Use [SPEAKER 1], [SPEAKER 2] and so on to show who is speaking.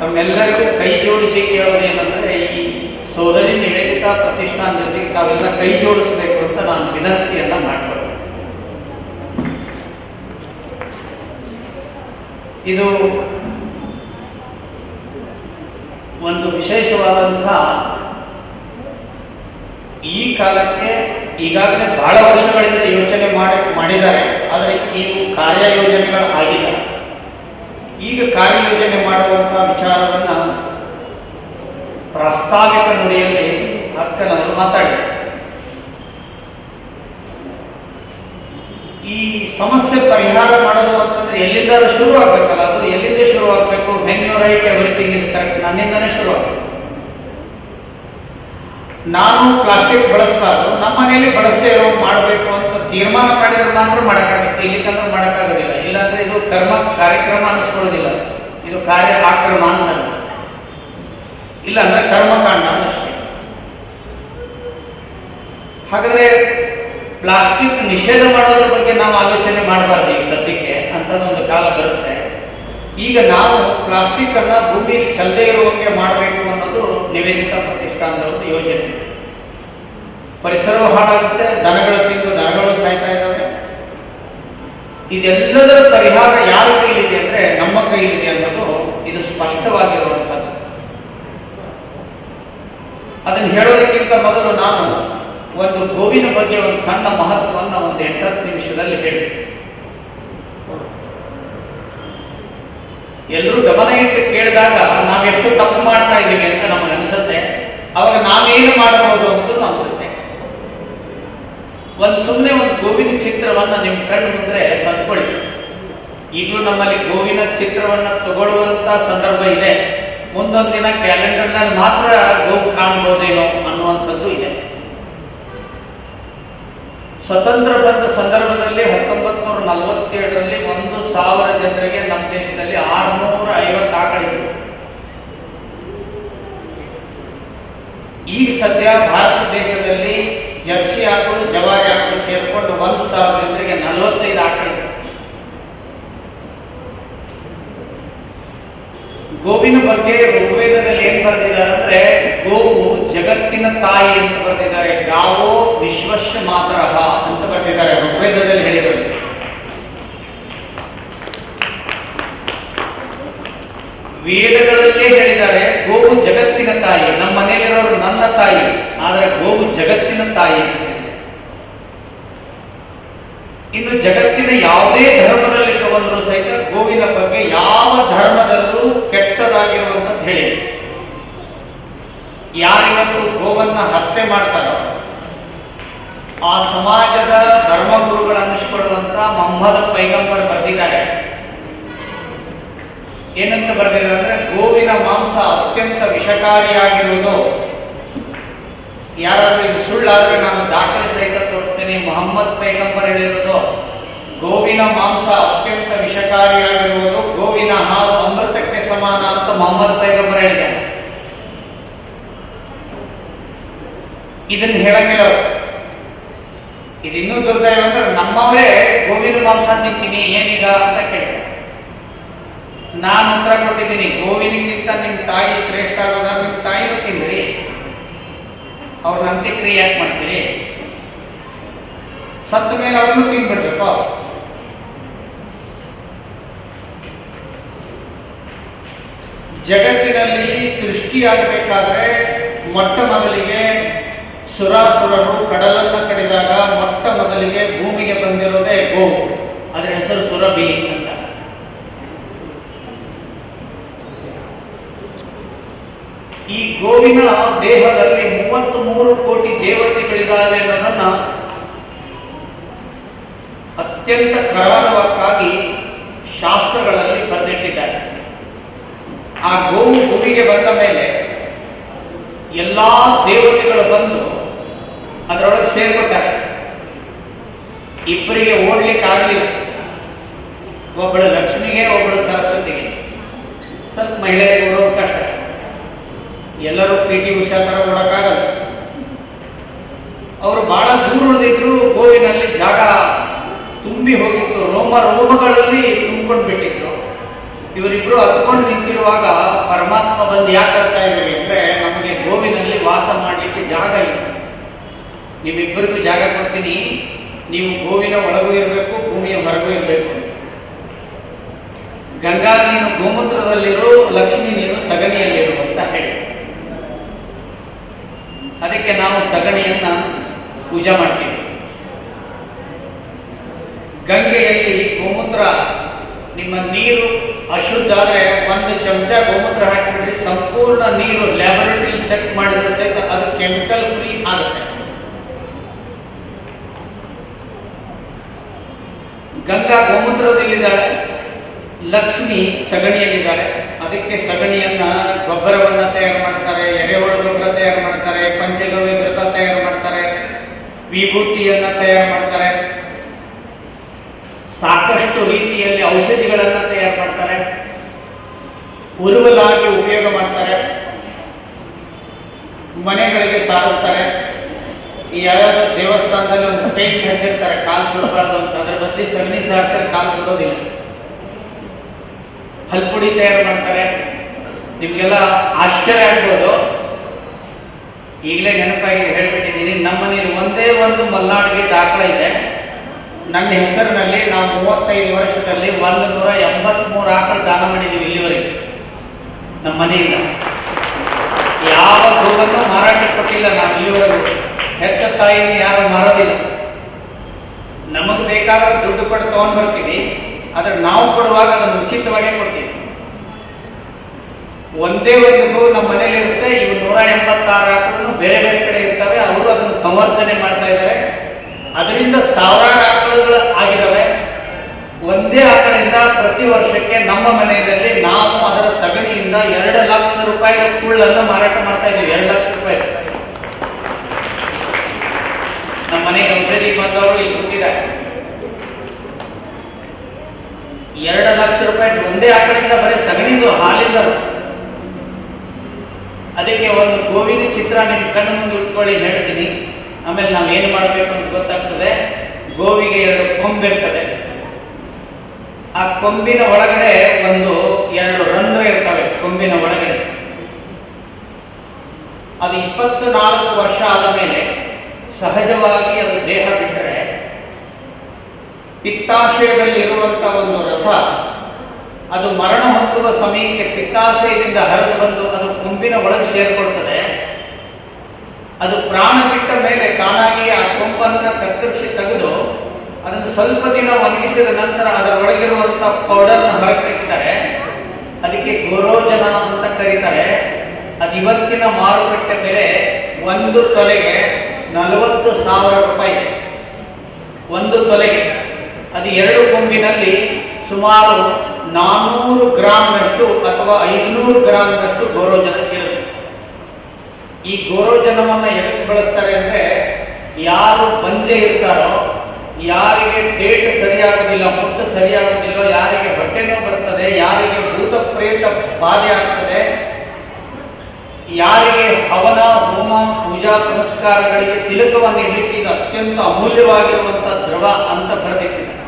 [SPEAKER 1] ತಮ್ಮೆಲ್ಲರಿಗೂ ಕೈ ಜೋಡಿಸಿ ಕೇಳೋದೇನೆಂದರೆ ಈ ಸೋದರಿ ನಿವೇದಿತಾ ಪ್ರತಿಷ್ಠಾನದಲ್ಲಿ ತಾವೆಲ್ಲ ಕೈ ಜೋಡಿಸಬೇಕು ಅಂತ ನಾನು ವಿನಂತಿಯನ್ನು ಮಾಡ್ಕೊಳ್ತೇನೆ. ಇದು ಒಂದು ವಿಶೇಷವಾದಂಥ ಈ ಕಾಲಕ್ಕೆ ಈಗಾಗಲೇ ಬಹಳ ವರ್ಷಗಳಿಂದ ಯೋಚನೆ ಮಾಡಿ ಮಾಡಿದ್ದಾರೆ, ಆದರೆ ಇವು ಕಾರ್ಯಯೋಜನೆಗಳು ಆಗಿಲ್ಲ. ಈಗ ಕಾರ್ಯಯೋಜನೆ ಮಾಡುವಂಥ ವಿಚಾರವನ್ನ ಪ್ರಾಸ್ತಾವಿಕ ನುಡಿಯಲ್ಲಿ ಅಕ್ಕನವರು ಮಾತಾಡಿದರು ಈ ಸಮಸ್ಯೆ ಪರಿಹಾರ ಮಾಡೋದು ಅಂತಂದ್ರೆ ಎಲ್ಲಿಂದ ಶುರು ಆಗ್ಬೇಕಲ್ಲ, ಅದು ಎಲ್ಲಿಂದ ಶುರು ಆಗ್ಬೇಕು ಹೆಂಗ್ ರೈಟ್ ಎವ್ರಿಥಿಂಗ್ ಇಸ್ ಕರೆಕ್ಟ್ ನನ್ನಿಂದನೇ ಶುರು ಆಗ್ಬೇಕು. ನಾನು ಪ್ಲಾಸ್ಟಿಕ್ ಬಳಸಬಾರ್ದು ನಮ್ಮ ಮನೆಯಲ್ಲಿ ಬಳಸದೇ ಇರೋ ಮಾಡಬೇಕು ಅಂತ ತೀರ್ಮಾನ ಮಾಡಿದ್ರೆ ಮಾತ್ರ ಮಾಡೋಕ್ಕಾಗುತ್ತೆ, ಇಲ್ಲಿಕಂದ್ರೆ ಮಾಡೋಕ್ಕಾಗೋದಿಲ್ಲ. ಇಲ್ಲಾಂದ್ರೆ ಇದು ಕರ್ಮ ಕಾರ್ಯಕ್ರಮ ಅನ್ನಿಸ್ಕೊಳ್ಳೋದಿಲ್ಲ ಇದು ಕಾರ್ಯ ಆಕ್ರಮ ಅಂತ ಅನಿಸುತ್ತೆ. ಇಲ್ಲಾಂದ್ರೆ ಕರ್ಮಕಾಂಡ ಅಷ್ಟೇ. ಹಾಗಾದ್ರೆ ಪ್ಲಾಸ್ಟಿಕ್ ನಿಷೇಧ ಮಾಡೋದ್ರ ಬಗ್ಗೆ ನಾವು ಆಲೋಚನೆ ಮಾಡಬಾರ್ದು ಈ ಸದ್ಯಕ್ಕೆ ಒಂದು ಕಾಲ ಬರುತ್ತೆ. ಈಗ ನಾವು ಪ್ಲಾಸ್ಟಿಕ್ ಅನ್ನ ಭೂಮಿಯಲ್ಲಿ ಚಲದೇ ಇರುವಂಗೆ ಮಾಡಬೇಕು ಅನ್ನೋದು ನಿವೇದಿತ ಪ್ರತಿಷ್ಠಾನದ ಒಂದು ಯೋಜನೆ. ಪರಿಸರವು ಹಾಳಾಗುತ್ತೆ, ದನಗಳು ತಿಂದು ದನಗಳು ಸಾಯ್ತಾ ಇದ್ದಾವೆ. ಇದೆಲ್ಲದರ ಪರಿಹಾರ ಯಾರ ಕೈಲಿದೆ ಅಂದ್ರೆ ನಮ್ಮ ಕೈಲಿದೆ ಅನ್ನೋದು ಇದು ಸ್ಪಷ್ಟವಾಗಿರುವಂಥದ್ದು. ಅದನ್ನು ಹೇಳೋದಕ್ಕಿಂತ ಮೊದಲು ನಾನು ಒಂದು ಗೋವಿನ ಬಗ್ಗೆ ಒಂದು ಸಣ್ಣ ಮಹತ್ವವನ್ನು ಒಂದು ಎಂಟತ್ತು ನಿಮಿಷದಲ್ಲಿ ಹೇಳ್ತೀನಿ. ಎಲ್ಲರೂ ಗಮನ ಇಟ್ಟು ಕೇಳಿದಾಗ ನಾವೆಷ್ಟು ತಪ್ಪು ಮಾಡ್ತಾ ಇದ್ದೀವಿ ಅಂತ ನಮ್ಗೆ ಅನಿಸುತ್ತೆ. ಅವಾಗ ನಾವೇನು ಮಾಡಬಹುದು ಅಂತ ಅನಿಸುತ್ತೆ. ಒಂದು ಸುಮ್ಮನೆ ಒಂದು ಗೋವಿನ ಚಿತ್ರವನ್ನ ನಿಮ್ ಕಣ್ಣು ಮುಂದೆ ತಂದ್ಕೊಳ್ಳಿ. ಈಗಲೂ ನಮ್ಮಲ್ಲಿ ಗೋವಿನ ಚಿತ್ರವನ್ನ ತಗೊಳ್ಳುವಂತ ಸಂದರ್ಭ ಇದೆ. ಮುಂದೊಂದು ದಿನ ಕ್ಯಾಲೆಂಡರ್ನಲ್ಲಿ ಮಾತ್ರ ಗೋವು ಕಾಣ್ಬೋದೇನೋ ಅನ್ನುವಂಥದ್ದು ಇದೆ. ಸ್ವತಂತ್ರ ಬಂದ ಸಂದರ್ಭದಲ್ಲಿ ಹತ್ತೊಂಬತ್ತು ನೂರ ನಲವತ್ತೇಳರಲ್ಲಿ ಸಾವಿರ ಜನರಿಗೆ ನಮ್ಮ ದೇಶದಲ್ಲಿ ಆರುನೂರ ಐವತ್ತು ಆಕಳಿದ್ರು ಈಗ ಸದ್ಯ ಭಾರತ ದೇಶದಲ್ಲಿ ಜರ್ಸಿ ಆಕಳು ಜವಾರಿ ಆಕಳು ಸೇರ್ಕೊಂಡು ಒಂದು ಸಾವಿರ ಜನರಿಗೆ ನಲವತ್ತೈದು ಆಕಳಿದ್ರು ಗೋವಿನ ಬಗ್ಗೆ ಋಗ್ವೇದದಲ್ಲಿ ಏನ್ ಬರೆದಿದ್ದಾರೆ ಅಂದ್ರೆ, ಗೋವು ಜಗತ್ತಿನ ತಾಯಿ ಅಂತ ಬರೆದಿದ್ದಾರೆ. ಗಾವೋ ವಿಶ್ವಶ್ಯ ಮಾತರಹ ಅಂತ ಬರೆದಿದ್ದಾರೆ ಋಗ್ವೇದದಲ್ಲಿ ಹೇಳಿದ್ದಾರೆ. ವೇದಗಳಲ್ಲೇ ಹೇಳಿದ್ದಾರೆ, ಗೋವು ಜಗತ್ತಿನ ತಾಯಿ. ನಮ್ಮ ಮನೆಯಲ್ಲಿರೋರು ನನ್ನ ತಾಯಿ. ಆದರೆ ಗೋವು ಜಗತ್ತಿನ ತಾಯಿ ಇನ್ನು ಜಗತ್ತಿನ ಯಾವುದೇ ಧರ್ಮದಲ್ಲಿ ಬಂದರೂ ಸಹಿತ ಗೋವಿನ ಬಗ್ಗೆ ಯಾವ ಧರ್ಮದಲ್ಲೂ ಕೆಟ್ಟದಾಗಿರುವಂತದ್ದು ಹೇಳಿ. ಯಾರಿಗಂತೂ ಗೋವನ್ನ ಹತ್ಯೆ ಮಾಡ್ತಾರೋ, ಆ ಸಮಾಜದ ಧರ್ಮಗುರುಗಳು ಅನ್ನಿಸ್ಕೊಳ್ಳುವಂತ ಮೊಹಮ್ಮದ ಪೈಗಂಬರ್ ಬರೆದಿದ್ದಾರೆ. ಏನಂತ ಬರೆದಿದ್ದಾರೆ ಗೋವಿನ ಮಾಂಸ ಅತ್ಯಂತ ವಿಷಕಾರಿಯಾಗಿರುವುದು. ಯಾರಾದ್ರೂ ಇದು ಸುಳ್ಳಾದ್ರೆ ನಾನು ದಾಖಲೆ ಸಹಿತ ತೋರಿಸ್ತೇನೆ. ಮೊಹಮ್ಮದ್ ಪೈಗಂಬರ್ ಹೇಳಿರೋದು ಗೋವಿನ ಮಾಂಸ ಅತ್ಯಂತ ವಿಷಕಾರಿಯಾಗಿರುವುದು. ಗೋವಿನ ಹಾಲು ಅಮೃತಕ್ಕೆ ಸಮಾನ ಅಂತ ಮೊಹಮ್ಮದ್ ಪೈಗಂಬರ್ ಹೇಳಿದ್ದಾರೆ. ಇದನ್ನ ಹೇಳಂಗಿಲ್ಲ. ಇದು ಇನ್ನೂ ದುರ್ದೈವ ಅಂದ್ರೆ ನಮ್ಮವರೇ ಗೋವಿನ ಮಾಂಸ ತಿಂತೀನಿ ಏನೀಗ ಅಂತ ಕೇಳಿದೆ ನಾನು ಉತ್ತರ ಕೊಟ್ಟಿದ್ದೀನಿ. ಗೋವಿನಿಗಿಂತ ನಿಮ್ಮ ತಾಯಿ ಶ್ರೇಷ್ಠ ಆಗೋದ? ನಿಮ್ಮ ತಾಯಿ ತಿನ್ನಿರಿ ಅವ್ರ ಅಂತ್ಯಕ್ರಿಯೆ ಯಾಕೆ ಮಾಡ್ತೀರಿ. ಸತ್ತ ಮೇಲೆ ಅವ್ರನ್ನೂ ತಿನ್ಬಿಡ್ಬೇಕು. ಜಗತ್ತಿನಲ್ಲಿ ಸೃಷ್ಟಿಯಾಗಬೇಕಾದ್ರೆ ಮೊಟ್ಟ ಮೊದಲಿಗೆ ಸುರಾಸುರರು ಕಡಲನ್ನು ಕಡಿದಾಗ ಮೊಟ್ಟ ಮೊದಲಿಗೆ ಭೂಮಿಗೆ ಬಂದಿರೋದೇ ಗೋವು ಅದರ ಹೆಸರು ಸುರಭಿ ಅಂತ. ಈ ಗೋವಿನ ದೇಹದಲ್ಲಿ ಮೂವತ್ತ್ ಮೂರು ಕೋಟಿ ದೇವತೆಗಳಿದ್ದಾವೆ ಅನ್ನೋದನ್ನ ಅತ್ಯಂತ ಕರಾರವಕ್ಕಾಗಿ ಶಾಸ್ತ್ರಗಳಲ್ಲಿ ಬರೆದಿಟ್ಟಿದ್ದಾರೆ. ಆ ಗೋವು ಭೂಮಿಗೆ ಬಂದ ಮೇಲೆ ಎಲ್ಲಾ ದೇವತೆಗಳು ಬಂದು ಅದರೊಳಗೆ ಸೇರ್ಕೊತಾರೆ ಇಬ್ಬರಿಗೆ ಓಡ್ಲಿಕ್ಕೆ ಆಗಲಿಲ್ಲ ಒಬ್ಬಳು ಲಕ್ಷ್ಮಿಗೆ ಒಬ್ಬಳು ಸರಸ್ವತಿಗೆ. ಸ್ವಲ್ಪ ಕಷ್ಟ ಎಲ್ಲರೂ ಪಿ ಟಿ ಉಷಾ ಥರ ಓಡೋಕ್ಕಾಗಲ್ಲ ಅವರು ಬಹಳ ದೂರ ಗೋವಿನಲ್ಲಿ ಜಾಗ ತುಂಬಿ ಹೋಗಿತ್ತು. ರೋಮ, ರೋಮಗಳಲ್ಲಿ ತುಂಬಿಕೊಂಡು ಬಿಟ್ಟಿದ್ರು ಇವರಿಬ್ರು ಹತ್ಕೊಂಡು ನಿಂತಿರುವಾಗ ಪರಮಾತ್ಮ ಬಂದು ಯಾಕೆ ಹೇಳ್ತಾ ಇದ್ದೀವಿ ಅಂದ್ರೆ ನಮಗೆ ಗೋವಿನಲ್ಲಿ ವಾಸ ಮಾಡಲಿಕ್ಕೆ ಜಾಗ ಇತ್ತು ನಿಮ್ಮಿಬ್ಬರಿಗೂ ಜಾಗ ಕೊಡ್ತೀನಿ. ನೀವು ಗೋವಿನ ಒಳಗೂ ಇರಬೇಕು, ಭೂಮಿಯ ಹೊರಗೂ ಇರಬೇಕು ಗಂಗಾ ನೀನು ಗೋಮೂತ್ರದಲ್ಲಿರು, ಲಕ್ಷ್ಮಿ ನೀನು ಸಗಣಿಯಲ್ಲಿರು ಅಂತ ಹೇಳಿ. ಅದಕ್ಕೆ ನಾವು ಸಗಣಿಯನ್ನ ಪೂಜೆ ಮಾಡ್ತೀವಿ. ಗಂಗೆಯಲ್ಲಿ ಗೋಮೂತ್ರ, ನಿಮ್ಮ ನೀರು ಅಶುದ್ಧ ಆದರೆ ಒಂದು ಚಮಚ ಗೋಮೂತ್ರ ಹಾಕಿಬಿಟ್ರೆ ಸಂಪೂರ್ಣ ನೀರು ಲ್ಯಾಬೊರೇಟರಿ ಚೆಕ್ ಮಾಡಿದ್ರೆ ಸಹಿತ ಅದು ಕೆಮಿಕಲ್ ಫ್ರೀ ಆಗುತ್ತೆ. ಗಂಗಾ ಗೋಮೂತ್ರದಲ್ಲಿದ್ದಾಳೆ, ಲಕ್ಷ್ಮಿ ಸಗಣಿಯಲ್ಲಿದ್ದಾಳೆ. ಅದಕ್ಕೆ ಸಗಣಿಯನ್ನ ಗೊಬ್ಬರವನ್ನ ತಯಾರು ಮಾಡ್ತಾರೆ, ಎರೆಹುಳು ಗೊಬ್ಬರ ತಯಾರು ಮಾಡ್ತಾರೆ, ಪಂಚಗವ್ಯ ಘೃತ ತಯಾರು ಮಾಡ್ತಾರೆ, ವಿಭೂತಿಯನ್ನ ತಯಾರು ಮಾಡ್ತಾರೆ. ಸಾಕಷ್ಟು ರೀತಿಯಲ್ಲಿ ಔಷಧಿಗಳನ್ನ ತಯಾರು ಮಾಡ್ತಾರೆ. ಉರುವಲಾಗಿ ಉಪಯೋಗ ಮಾಡ್ತಾರೆ. ಮನೆಗಳಿಗೆ ಸಾರಿಸ್ತಾರೆ. ಈ ಯಾವ ದೇವಸ್ಥಾನದಲ್ಲಿ ಒಂದು ಪೇಂಟ್ ಹಚ್ಚಿರ್ತಾರೆ, ಕಾಲು ಸುಡಬಾರ್ದು ಅಂತ. ಅದ್ರ ಬದಲಿ ಸಗಣಿ ಸಾರ್ತಾರೆ, ಕಾಲು ಸುಡೋದಿಲ್ಲ. ಹಲ್ಪುಡಿ ತಯಾರು ಮಾಡ್ತಾರೆ. ನಿಮಗೆಲ್ಲ ಆಶ್ಚರ್ಯ ಆಗ್ಬೋದು. ಈಗಲೇ ನೆನಪಾಗಿ ಹೇಳ್ಬಿಟ್ಟಿದ್ದೀನಿ, ನಮ್ಮ ಮನೇಲಿ ಒಂದೇ ಒಂದು ಮಲ್ನಾಡಿಗೆ ದಾಖಲೆ ಇದೆ. ನನ್ನ ಹೆಸರಿನಲ್ಲಿ ನಾವು ಮೂವತ್ತೈದು ವರ್ಷದಲ್ಲಿ ಒಂದು ನೂರ ಎಂಬತ್ಮೂರು ಆಕಳು ದಾನ ಮಾಡಿದ್ದೀವಿ ಇಲ್ಲಿವರೆಗೆ. ನಮ್ಮ ಮನೆಯಿಂದ. ಯಾವ ಗೋವನ್ನು ಮಾರಾಟ ಕೊಟ್ಟಿಲ್ಲ ನಾವು ಇಲ್ಲಿವರೆಗೂ. ಹೆತ್ತ ತಾಯಿಯನ್ನು ಯಾರು ಮಾರೋದಿಲ್ಲ. ನಮಗೆ ಬೇಕಾದ ದುಡ್ಡು ಕೊಟ್ಟು ತಗೊಂಡು ಬರ್ತೀವಿ. ಆದ್ರೆ ನಾವು ಕೊಡುವಾಗ ಅದನ್ನು ಉಚಿತವಾಗಿ ಕೊಡ್ತೀವಿ. ಒಂದೇ ಒಂದು ನಮ್ಮ ಮನೇಲಿ ಇರುತ್ತೆ ಇವು ನೂರ ಎಂಬತ್ತಾರು ಆಕಳು ಬೇರೆ ಬೇರೆ ಕಡೆ ಇರ್ತವೆ, ಅವರು ಅದನ್ನು ಸಂವರ್ಧನೆ ಮಾಡ್ತಾ ಇದ್ದಾರೆ. ಅದರಿಂದ ಸಾವಿರಾರು ಆಕಳುಗಳು ಆಗಿದ್ದಾವೆ ಒಂದೇ ಆಕಳಿಂದ ಪ್ರತಿ ವರ್ಷಕ್ಕೆ ನಮ್ಮ ಮನೆಯಲ್ಲಿ ನಾವು ಅದರ ಸಗಣಿಯಿಂದ ಎರಡು ಲಕ್ಷ ರೂಪಾಯಿ ಕುಳ್ಳನ್ನು ಮಾರಾಟ ಮಾಡ್ತಾ ಇದ್ದೀವಿ. ಎರಡು ಲಕ್ಷ ರೂಪಾಯಿ. ನಮ್ಮ ಮನೆಗೆ ಔಷಧಿ ಬಂದವರು ಇಲ್ಲಿ ಕೂತಿದ್ದಾರೆ. ಎರಡು ಲಕ್ಷ ರೂಪಾಯಿ ಒಂದೇ ಆಕಳಿಂದ ಬರೀ ಸಗಣಿದು ಹಾಲಿಂದ ಅದಕ್ಕೆ ಒಂದು ಗೋವಿನ ಚಿತ್ರ ನಿಮ್ಮ ಕಣ್ಣು ಮುಂದೆ ಇಟ್ಕೊಳ್ಳಿ ಹೇಳ್ತೀನಿ. ಆಮೇಲೆ ನಾವು ಏನು ಮಾಡಬೇಕು ಅಂತ ಗೊತ್ತಾಗ್ತದೆ? ಗೋವಿಗೆ ಎರಡು ಕೊಂಬೆ ಇರ್ತದೆ. ಆ ಕೊಂಬಿನ ಒಳಗಡೆ ಒಂದು ಎರಡು ರಂಧ್ರ ಇರ್ತವೆ ಕೊಂಬಿನ ಒಳಗಡೆ. ಅದು ಇಪ್ಪತ್ತು ನಾಲ್ಕು ವರ್ಷ ಆದ ಮೇಲೆ ಸಹಜವಾಗಿ ಅದು ದೇಹ ಬಿಟ್ಟರೆ ಪಿತ್ತಾಶಯದಲ್ಲಿರುವಂಥ ಒಂದು ರಸ. ಅದು ಮರಣ ಹೊಂದುವ ಸಮಯಕ್ಕೆ ಪಿತ್ತಾಶಯದಿಂದ ಹರಿದು ಬಂದು ಅದು ಕೊಂಬಿನ ಒಳಗೆ ಸೇರಿಕೊಳ್ತದೆ. ಅದು ಪ್ರಾಣ ಬಿಟ್ಟ ಮೇಲೆ ತಾನಾಗಿ ಆ ಕೊಂಬನ್ನು ಕತ್ತರಿಸಿ ತೆಗೆದು ಅದನ್ನು ಸ್ವಲ್ಪ ದಿನ ಒಣಗಿಸಿದ ನಂತರ ಅದರ ಒಳಗಿರುವಂಥ ಪೌಡರ್ನ ಹೊರಗಿಡ್ತಾರೆ ಅದಕ್ಕೆ ಗೋರೋಜನ ಅಂತ ಕರೀತಾರೆ. ಅದು ಇವತ್ತಿನ ಮಾರುಕಟ್ಟೆ ಬೆಲೆ ಒಂದು ತೊಲೆಗೆ ನಲವತ್ತು ಸಾವಿರ ರೂಪಾಯಿ. ಒಂದು ತೊಲೆಗೆ. ಅದು ಎರಡು ಕೊಂಬಿನಲ್ಲಿ ಸುಮಾರು ನಾನ್ನೂರು ಗ್ರಾಮ್ನಷ್ಟು ಅಥವಾ ಐದುನೂರು ಗ್ರಾಮ್ನಷ್ಟು ಗೋರೋಜನ ಇರುತ್ತೆ. ಈ ಗೋರೋಜನವನ್ನು ಎಷ್ಟು ಬಳಸ್ತಾರೆ ಅಂದರೆ ಯಾರು ಪಂಜೆ ಇರ್ತಾರೋ, ಯಾರಿಗೆ ಡೇಟ್ ಸರಿಯಾಗೋದಿಲ್ಲ ಮುಟ್ಟು ಸರಿಯಾಗೋದಿಲ್ಲ ಯಾರಿಗೆ ಬಟ್ಟೆನೋ ಬರ್ತದೆ, ಯಾರಿಗೆ ಭೂತ ಪ್ರೇತ ಬಾಧೆ ಆಗ್ತದೆ, ಯಾರಿಗೆ ಹವನ, ಹೋಮ, ಪೂಜಾ ಪುರಸ್ಕಾರಗಳಿಗೆ ತಿಲಕವನ್ನು ಇಡಲಿಕ್ಕೆ ಅತ್ಯಂತ ಅಮೂಲ್ಯವಾಗಿರುವಂಥ ದ್ರವ ಅಂತ ಬರೆದಿಟ್ಟಿದ್ದಾರೆ.